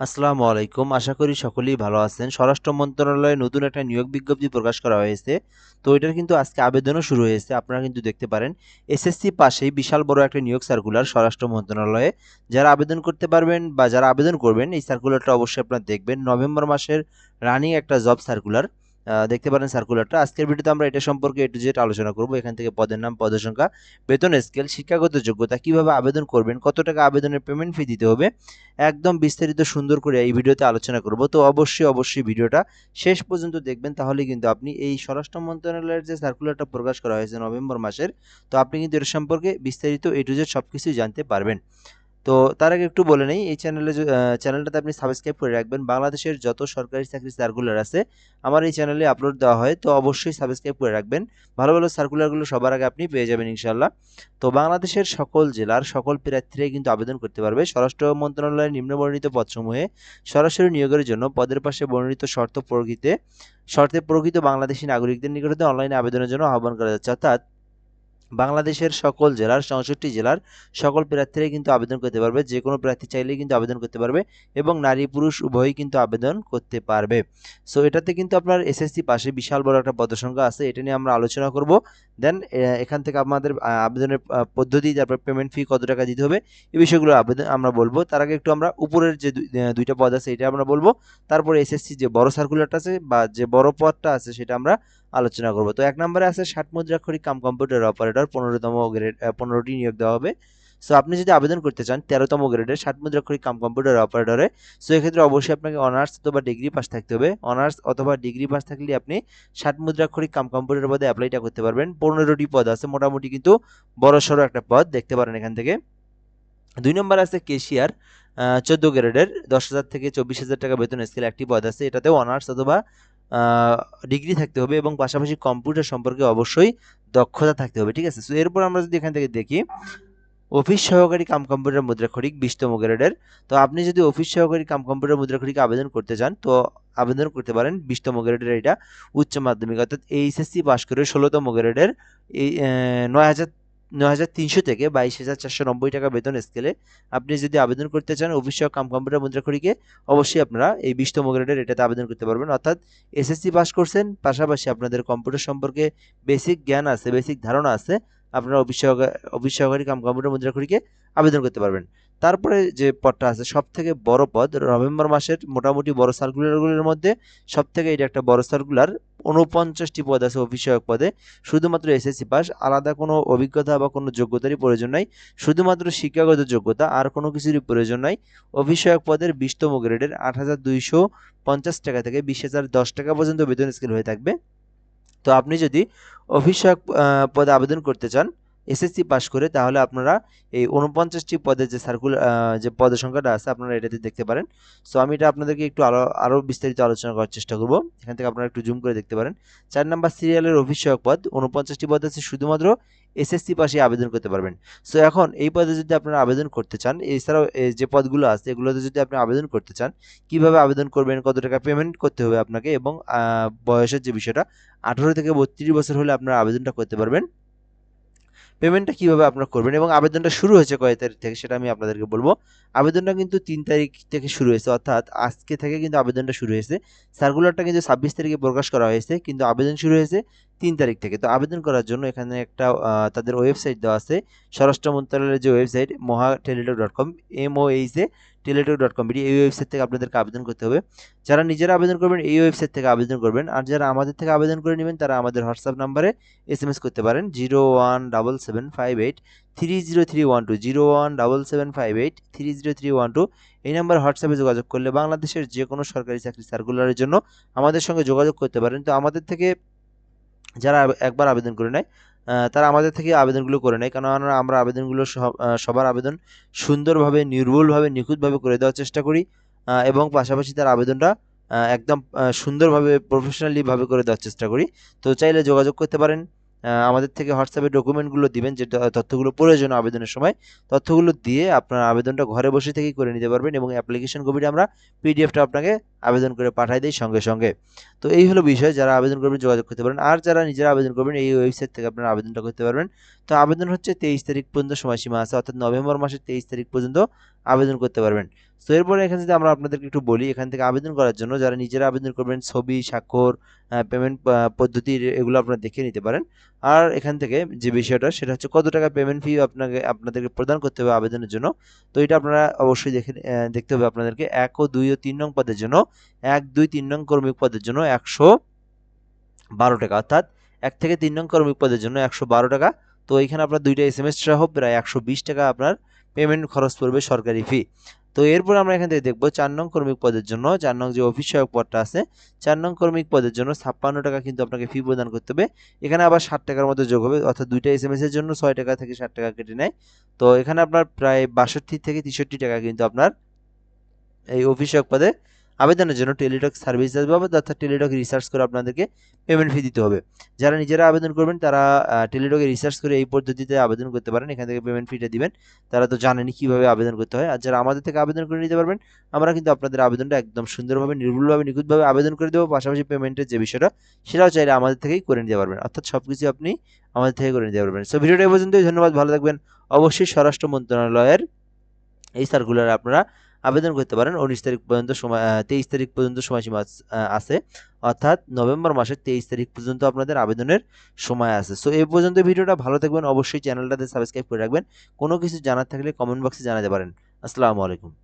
আসসালামু আলাইকুম। আশা করি সকলেই ভালো আছেন। স্বরাষ্ট্র মন্ত্রণালয়ে নতুন একটা নিয়োগ বিজ্ঞপ্তি প্রকাশ করা হয়েছে। তো এটার কিন্তু আজকে আবেদনও শুরু হয়েছে। আপনারা কিন্তু দেখতে পারেন, এসএসসি পাশেই বিশাল বড় একটা নিয়োগ সার্কুলার স্বরাষ্ট্র মন্ত্রণালয়ে। যারা আবেদন করতে পারবেন বা যারা আবেদন করবেন, এই সার্কুলারটা অবশ্যই আপনারা দেখবেন। নভেম্বর মাসের রানিং একটা জব সার্কুলার। দেখতে পারেন সার্কুলারটা আজকের ভিডিওতে আমরা এটা সম্পর্কে একটু যেটা আলোচনা করব। এখান থেকে পদের নাম, পদের সংখ্যা, বেতন স্কেল শিক্ষাগত যোগ্যতা, কীভাবে আবেদন করবেন, কত টাকা আবেদনের পেমেন্ট ফি দিতে হবে, একদম বিস্তারিত সুন্দর করে এই ভিডিওতে আলোচনা করব। তো অবশ্যই অবশ্যই ভিডিওটা শেষ পর্যন্ত দেখবেন, তাহলে কিন্তু আপনি এই স্বরাষ্ট্র মন্ত্রণালয়ের যে সার্কুলারটা প্রকাশ করা হয়েছে নভেম্বর মাসের, তো আপনি কিন্তু এর সম্পর্কে বিস্তারিত এ টু জেড সব কিছুই জানতে পারবেন। তো তার আগে একটু বলে নেই, এই চ্যানেলে চ্যানেলটাতে আপনি সাবস্ক্রাইব করে রাখবেন। বাংলাদেশের যত সরকারি চাকরি সার্কুলার আছে, আমার এই চ্যানেলে আপলোড দেওয়া হয়, তো অবশ্যই সাবস্ক্রাইব করে রাখবেন। ভালো ভালো সার্কুলারগুলো সবার আগে আপনি পেয়ে যাবেন ইনশাল্লাহ তো বাংলাদেশের সকল জেলার সকল প্রার্থীরাই কিন্তু আবেদন করতে পারবে স্বরাষ্ট্র মন্ত্রণালয়ের নিম্নবর্ণিত পদসমূহে সরাসরি নিয়োগের জন্য। পদের পাশে বর্ণিত শর্ত প্রকৃতে শর্তে প্রকৃত বাংলাদেশি নাগরিকদের নিকটতে অনলাইনে আবেদনের জন্য আহ্বান করা যাচ্ছে। অর্থাৎ বাংলাদেশের সকল জেলার চৌষট্টি জেলার সকল প্রার্থীরাই কিন্তু আবেদন করতে পারবে। যে কোনো প্রার্থী চাইলেই কিন্তু আবেদন করতে পারবে এবং নারী, পুরুষ উভয়ই কিন্তু আবেদন করতে পারবে। সো এটাতে কিন্তু আপনার এসএসসি পাশে বিশাল বড় একটা পদসংখ্যা আছে, এটা নিয়ে আমরা আলোচনা করব। দেন এখান থেকে আমাদের আবেদনের পদ্ধতি, তারপর পেমেন্ট ফি কত টাকা দিতে হবে এই বিষয়গুলো আবেদন, আমরা বলব। তার আগে একটু আমরা উপরের যে দুইটা পদ আছে, এটা আমরা বলব। তারপরে এসএসসি যে বড় সার্কুলারটা আছে বা যে বড় পদটা আছে, সেটা আমরা আলোচনা করব। তো এক নম্বরে আছে ষাট মুদ্রাক্ষরিক কাম কম্পিউটার অপারেটর, পনেরোতম গ্রেড পনেরোটি নিয়োগ দেওয়া হবে। সো আপনি যদি আবেদন করতে চান, তেরোতম গ্রেডের ষাট মুদ্রাক্ষরিক কাম কম্পিউটার অপারেটরে সো এক্ষেত্রে অবশ্যই আপনাকে অনার্স অথবা ডিগ্রি পাস থাকতে হবে। অনার্স অথবা ডিগ্রি পাস থাকলে আপনি ষাট মুদ্রাক্ষরিক কাম কম্পিউটার পদে অ্যাপ্লাইটা করতে পারবেন। পনেরোটি পদ আছে, মোটামুটি কিন্তু বড় সড়ো একটা পদ, দেখতে পারেন এখান থেকে। দুই নম্বর আছে কেশিয়ার চোদ্দ গ্রেডের, দশ হাজার থেকে চব্বিশ হাজার টাকা বেতন স্কেল একটি পদ আছে। এটাতেও অনার্স অথবা ডিগ্রি থাকতে হবে এবং পাশাপাশি কম্পিউটার সম্পর্কে অবশ্যই দক্ষতা থাকতে হবে, ঠিক আছে? সো এরপর আমরা যদি এখান থেকে দেখি অফিস সহকারী কাম কম্পিউটার মুদ্রা মুদ্রাক্ষরিক বিশতম গ্রেডের। তো, আপনি যদি অফিস সহকারী কাম কম্পিউটার মুদ্রা মুদ্রাক্ষরিক আবেদন করতে চান, তো আবেদন করতে পারেন বিশতম গ্রেডের এটা উচ্চ মাধ্যমিক, অর্থাৎ এইচএসসি পাশ করে ষোলোতম গ্রেডের এই নয় হাজার নয় হাজার তিনশো থেকে বাইশ হাজার চারশো নব্বই টাকা বেতন স্কেলে আপনি যদি আবেদন করতে চান অফিস কাম কম্পিউটার মুদ্রাখড়িকে অবশ্যই আপনারা এই বিশতম গ্রেডের এটাতে আবেদন করতে পারবেন। অর্থাৎ এসএসসি পাস করছেন, পাশাপাশি আপনাদের কম্পিউটার সম্পর্কে বেসিক জ্ঞান আছে বেসিক ধারণা আছে, আপনারা অফিস অফিস সহকারী কাম কম্পিউটার মুদ্রাখড়িকে আবেদন করতে পারবেন। তারপরে যে পদটা আছে সব থেকে বড় পদ নভেম্বর মাসের মোটামুটি বড় সার্কুলারগুলোর মধ্যে সব থেকে এটা একটা বড় সার্কুলার উনপঞ্চাশটি পদ আছে সহায়ক পদে। শুধুমাত্র এসএসসি পাস আলাদা কোনো অভিজ্ঞতা বা কোনো যোগ্যতারই প্রয়োজন নাই। শুধুমাত্র শিক্ষাগত যোগ্যতা, আর কোনো কিছুরই প্রয়োজন নাই। সহায়ক পদের বিশতম গ্রেডের আট হাজার দুইশো পঞ্চাশ টাকা থেকে বিশ হাজার দশ টাকা পর্যন্ত বেতন স্কেল হয়ে থাকবে। তো আপনি যদি সহায়ক পদে আবেদন করতে চান এসএসসি পাস করে তাহলে আপনারা এই উনপঞ্চাশটি পদের যে সার্কুলার যে পদের সংখ্যাটা আছে আপনারা এটাতে দেখতে পারেন। সো আমি এটা আপনাদেরকে একটু আরও আরও বিস্তারিত আলোচনা করার চেষ্টা করব। এখান থেকে আপনারা একটু জুম করে দেখতে পারেন। চার নাম্বার সিরিয়ালের সহায়ক পদ উনপঞ্চাশটি পদ আছে, শুধুমাত্র এসএসসি পাশে আবেদন করতে পারবেন। সো এখন এই পদে যদি আপনারা আবেদন করতে চান, এছাড়াও যে পদগুলো আছে, এগুলোতে যদি আপনি আবেদন করতে চান, কীভাবে আবেদন করবেন, কত টাকা পেমেন্ট করতে হবে আপনাকে এবং বয়সের যে বিষয়টা, আঠারো থেকে বত্রিশ বছর হলে আপনারা আবেদনটা করতে পারবেন। পেমেন্টটা কীভাবে আপনারা করবেন এবং আবেদনটা শুরু হয়েছে কয় তারিখ থেকে সেটা আমি আপনাদেরকে বলব। আবেদনটা কিন্তু তিন তারিখ থেকে শুরু হয়েছে, অর্থাৎ আজকে থেকে কিন্তু আবেদনটা শুরু হয়েছে। সার্কুলারটা কিন্তু ছাব্বিশ তারিখে প্রকাশ করা হয়েছে, কিন্তু আবেদন শুরু হয়েছে তিন তারিখ থেকে। তো আবেদন করার জন্য এখানে একটা তাদের ওয়েবসাইট দেওয়া আছে, স্বরাষ্ট্র মন্ত্রণালয়ের যে ওয়েবসাইট, মহা Teletalk dot com MOH A Teletalk dot com এই ওয়েবসাইট থেকে আপনাদেরকে আবেদন করতে হবে। যারা নিজেরা আবেদন করবেন, এই ওয়েবসাইট থেকে আবেদন করবেন। আর যারা আমাদের থেকে আবেদন করে নেবেন, তারা আমাদের হোয়াটসঅ্যাপ নাম্বারে এস এম এস করতে পারেন zero one double seven five eight three zero three one two zero one double seven five eight three zero three one two এই নাম্বার হোয়াটসঅ্যাপে যোগাযোগ করলে বাংলাদেশের যে কোনো সরকারি চাকরি সার্কুলারের জন্য আমাদের সঙ্গে যোগাযোগ করতে পারেন। তো আমাদের থেকে যারা একবার আবেদন করে নেয় তারা আমাদের থেকে আবেদনগুলো করে নেয়। কারণ আমরা আবেদনগুলো সবার আবেদন সুন্দরভাবে, নির্ভুলভাবে, নিখুঁতভাবে করে দেওয়ার চেষ্টা করি এবং পাশাপাশি তার আবেদনটা একদম সুন্দরভাবে প্রফেশনালিভাবে করে দেওয়ার চেষ্টা করি। তো চাইলে যোগাযোগ করতে পারেন আমাদের থেকে হোয়াটসঅ্যাপে ডকুমেন্টগুলো দিবেন, যে তথ্যগুলো প্রয়োজন আবেদনের সময়। তথ্যগুলো দিয়ে আপনার আবেদনটা ঘরে বসে থেকেই করে নিতে পারবেন এবং অ্যাপ্লিকেশন কপিটা আমরা পিডিএফটা আপনাকে আবেদন করে পাঠাই দেয় সঙ্গে সঙ্গে। তো এই হলো বিষয়, যারা আবেদন করবেন যোগাযোগ করতে পারেন। আর যারা নিজেরা আবেদন করবেন, এই ওয়েবসাইট থেকে আপনারা আবেদনটা করতে পারবেন। তো আবেদন হচ্ছে তেইশ তারিখ পর্যন্ত সময়সীমা আছে, অর্থাৎ নভেম্বর মাসের তেইশ তারিখ পর্যন্ত আবেদন করতে পারবেন। তো এরপরে এখানে যদি আমরা আপনাদেরকে একটু বলি, এখান থেকে আবেদন করার জন্য যারা নিজেরা আবেদন করবেন, ছবি, স্বাক্ষর পেমেন্ট পদ্ধতি এগুলো আপনারা দেখে নিতে পারেন। আর এখান থেকে যে বিষয়টা, সেটা হচ্ছে কত টাকা পেমেন্ট ফি আপনাকে, আপনাদেরকে প্রদান করতে হবে আবেদনের জন্য। তো এটা আপনারা অবশ্যই দেখে দেখতে হবে আপনাদেরকে। এক ও দুই ও তিন নং পদের জন্য এক, দুই, তিন নং কর্মী পদের জন্য একশো বারো টাকা। অর্থাৎ এক থেকে তিন নং কর্মী পদের জন্য একশো বারো টাকা। তো এখানে আপনার দুইটা এস এম এস সহ প্রায় একশো বিশ টাকা আপনার পেমেন্ট খরচ পড়বে সরকারি ফি তো এরপর আমরা এখান থেকে দেখব চার নং কর্মিক পদের জন্য, চার নং যে অফিস সহায়ক পদটা আছে, চার নং কর্মিক পদের জন্য ছাপ্পান্ন টাকা কিন্তু আপনাকে ফি প্রদান করতে হবে। এখানে আবার ষাট টাকার মতো যোগ হবে, অর্থাৎ দুইটা এস এম এর জন্য ছয় টাকা থেকে ষাট টাকা কেটে নেয়। তো এখানে আপনার প্রায় বাষট্টি থেকে তেষট্টি টাকা কিন্তু আপনার এই অফিস সহায়ক পদে আবেদনের জন্য টেলিটক সার্ভিসেস বাবদ অর্থাৎ টেলিটক রিসার্চ করে আপনাদেরকে পেমেন্ট ফি দিতে হবে। যারা নিজেরা আবেদন করবেন, তারা টেলিটকে রিসার্চ করে এই পদ্ধতিতে আবেদন করতে পারেন, এখান থেকে পেমেন্ট ফিটা দিবেন। তারা তো জানেনই কীভাবে আবেদন করতে হয়। আর যারা আমাদের থেকে আবেদন করে নিতে পারবেন, আমরা কিন্তু আপনাদের আবেদনটা একদম সুন্দরভাবে, নির্ভুলভাবে, নিখুঁতভাবে আবেদন করে দেবো। পাশাপাশি পেমেন্টের যে বিষয়টা, সেটাও চাইলে আমাদের থেকেই করে নিতে পারবেন। অর্থাৎ সব কিছু আপনি আমাদের থেকে করে নিতে পারবেন। সো ভিডিওটা পর্যন্তই। ধন্যবাদ। ভালো থাকবেন। অবশ্যই স্বরাষ্ট্র মন্ত্রণালয়ের এই সার্কুলারে আপনারা আবেদন করতে পারেন। উনিশ তারিখ পর্যন্ত সময় তেইশ তারিখ পর্যন্ত সময়সীমা আছ- অর্থাৎ নভেম্বর মাসের তেইশ তারিখ পর্যন্ত আপনাদের আবেদনের সময় আছে। সো এই পর্যন্ত ভিডিওটা ভালো থাকবেন। অবশ্যই চ্যানেলটাতে সাবস্ক্রাইব করে রাখবেন। কোনো কিছু জানার থাকলে কমেন্ট বক্সে জানাতে পারেন। আসসালামু আলাইকুম।